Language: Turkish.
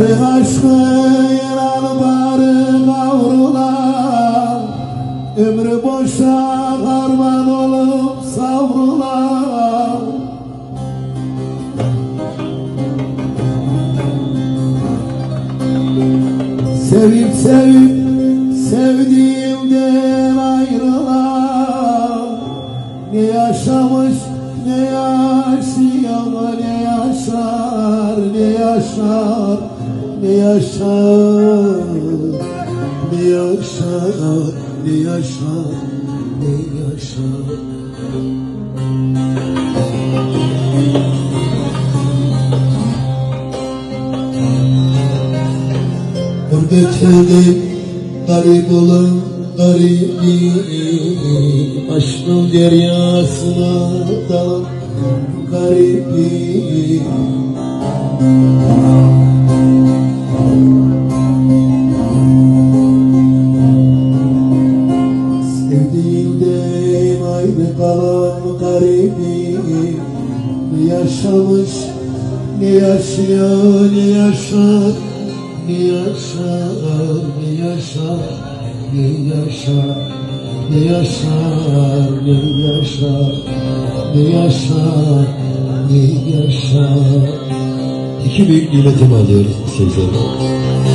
Yarın aşkıyla barı kavrulan Ömrü boşa karman olup savrulan. Sevip sevip sevdiğimden ayrılan Ne yaşamış yaşar ne yaşar? Ne yaşar ne yaşar ne yaşar? Gurbetede garip olan garibi Aşkın deryasına dalan garibi kalan garibim Ne yaşamış, ne yaşıyor, ne yaşar Ne yaşar, ne yaşar, ne yaşar Ne yaşar, ne yaşar, ne yaşar, ne yaşar İki büyük nimetimi alıyoruz sevgilerim.